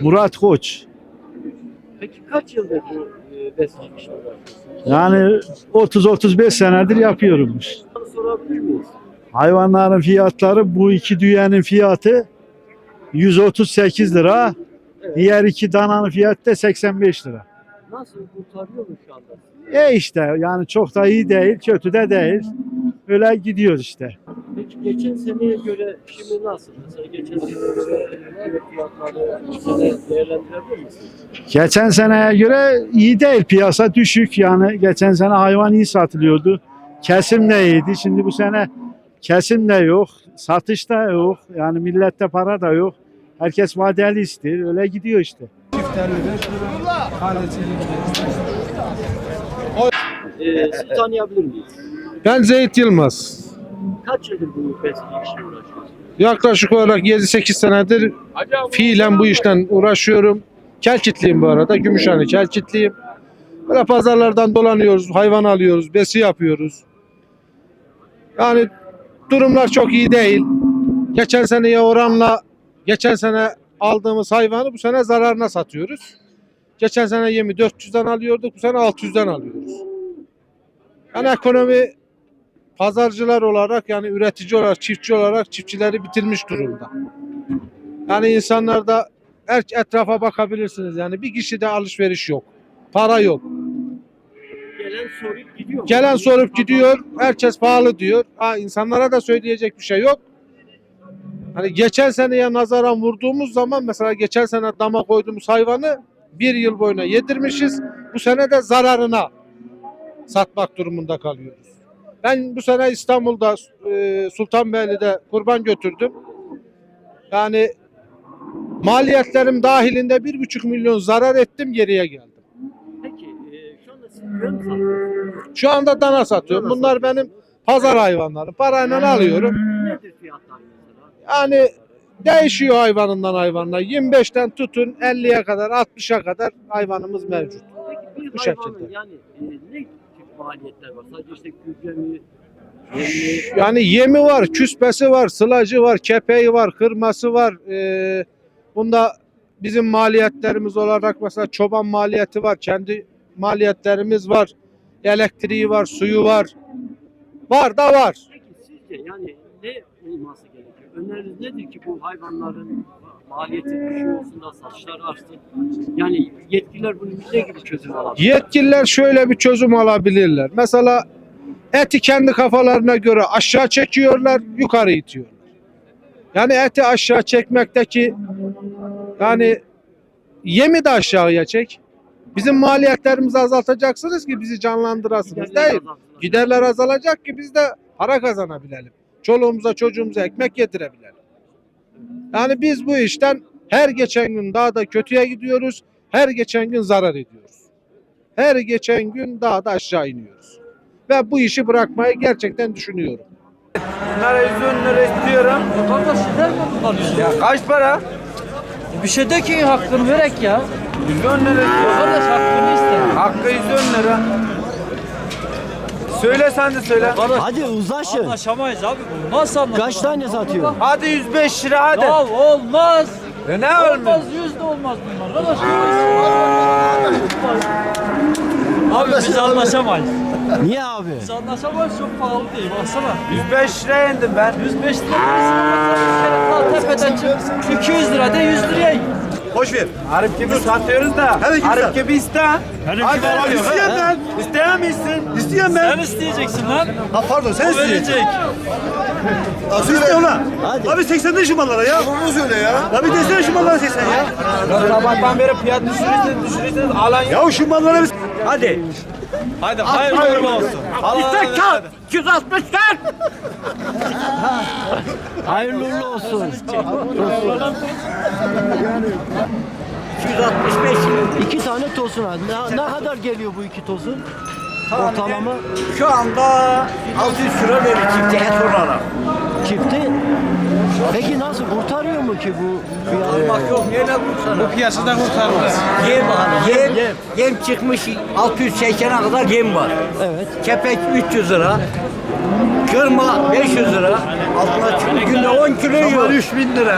Murat Koç. Peki kaç yıldır bu e, Yani 30-35 senedir yapıyorum. Sorabilir miyiz? Hayvanların fiyatları bu iki düğenin fiyatı 138 lira. Evet. Diğer iki dananın fiyatı da 85 lira. Nasıl kurtarıyor mu şu anda? E işte yani çok da iyi değil, kötü de değil. Öyle gidiyor işte. Peki geçen seneye göre şimdi nasıl? Mesela geçen seneye fiyatları değerlendirebilir misiniz? Geçen seneye göre iyi değil, piyasa düşük. Yani geçen sene hayvan iyi satılıyordu. Kesim de iyiydi. Şimdi bu sene kesim de yok, satış da yok. Yani millette para da yok. Herkes vadeli istiyor. Öyle gidiyor işte. Ee, sizi tanıyabilir miyiz? Ben Zeyt Yılmaz. Kaç yıldır bu besicilik işine uğraşıyorsunuz? Yaklaşık olarak 7-8 senedir fiilen bu işten uğraşıyorum. Kelkitliyim bu arada. Gümüşhane Kelkitliyim. Böyle pazarlardan dolanıyoruz, hayvan alıyoruz, besi yapıyoruz. Yani durumlar çok iyi değil. Geçen seneye oranla geçen sene aldığımız hayvanı bu sene zararına satıyoruz. Geçen sene yemi 400'den alıyorduk, bu sene 600'den alıyoruz. Yani ekonomi pazarcılar olarak yani üretici olarak, çiftçi olarak çiftçileri bitirmiş durumda. Yani insanlarda her etrafa bakabilirsiniz. Yani bir kişide alışveriş yok. Para yok. Gelen sorup gidiyor? Gelen sorup gidiyor. Herkes pahalı diyor. Ha, insanlara da söyleyecek bir şey yok. Hani geçen seneye nazaran vurduğumuz zaman mesela geçen sene dama koyduğumuz hayvanı bir yıl boyuna yedirmişiz. Bu sene de zararına satmak durumunda kalıyoruz. Ben bu sene İstanbul'da e, Sultanbeyli'de kurban götürdüm. Yani maliyetlerim dahilinde bir buçuk milyon zarar ettim geriye geldim. Peki e, şu anda siz mi satıyorsunuz? Şu anda dana satıyorum. Dana Bunlar benim pazar hayvanları. Parayla alıyorum. Nedir fiyatlar? Yani değişiyor hayvanından hayvanına. 25'ten tutun 50'ye kadar 60'a kadar hayvanımız mevcut. Peki bir Bu hayvanın şekilde. yani e, ne maliyetler var? Sadece işte gübre mi? Yani yemi var, küspesi var, sılacı var, kepeği var, kırması var. Ee, bunda bizim maliyetlerimiz olarak mesela çoban maliyeti var, kendi maliyetlerimiz var. Elektriği var, suyu var. Var da var. Peki sizce yani ne olması gerekiyor? Öneriniz nedir ki bu hayvanların maliyeti düşüyor olsun da satışlar artsın? Yani yetkililer bunu ne gibi çözüm alabilir? Yetkililer şöyle bir çözüm alabilirler. Mesela eti kendi kafalarına göre aşağı çekiyorlar, yukarı itiyorlar. Yani eti aşağı çekmekteki yani yemi de aşağıya çek. Bizim maliyetlerimizi azaltacaksınız ki bizi canlandırasınız Giderler değil. azalsın. Giderler azalacak ki biz de para kazanabilelim. Çoluğumuza çocuğumuza ekmek getirebilelim. Yani biz bu işten her geçen gün daha da kötüye gidiyoruz. Her geçen gün zarar ediyoruz. Her geçen gün daha da aşağı iniyoruz. Ve bu işi bırakmayı gerçekten düşünüyorum. Bunlara 110 lira istiyorum. Kardeş gider mi bize? Ya kaç para? Bir şey de ki hakkını verek ya. 110 lira istiyorum. Kardeş hakkını iste. Hakkı 110 lira. Söyle sen de söyle. Hadi uzlaşın. anlaşamayız abi bu. Nasıl anlaşamayız? Kaç tane satıyor? Hadi 105 lira hadi. Ya olmaz. Ya ne olmuyor? Olmaz yüz de olmaz bunlar. Kardeş Abi biz anlaşamayız. Niye abi? Biz anlaşamayız çok pahalı değil baksana. 105 lira indim ben. 105 lira tepeden çık. 200 lira de 100 liraya. Boş ver. Arif gibi satıyoruz da. Hadi git Arif sen. gibi iste. Hadi Abi isteyen ben. İsteyemezsin. İsteyen ben. Sen isteyeceksin lan. Ha pardon sen O isteyeceksin. verecek. İstiyorsun lan? Hadi. Abi 80 de şu mallara ya. Onu söyle ya. Abi desene şu mallara 80 ya. Sabahtan beri fiyat düşürürseniz düşürürseniz alan yok. Ya şu mallara biz... Hadi. Hadi hayırlı uğurlu olsun. İstek kal. 260 kal. Hayırlı uğurlu olsun. 265. İki tane tosun abi. Ne, ne kadar geliyor bu iki tosun? Ortalama Şu anda 600 lira verir çifte et olarak. çifti. Peki nasıl kurtarıyor mu ki bu fiyat? Bak yok neyle kurtarır? Bu piyasada kurtarmaz. Yem, yem, yem, çıkmış 680'e kadar yem var. Evet. Kepek 300 lira. Kırma 500 lira. Altına çıkmış günde 10 kilo yiyor. 3000 lira.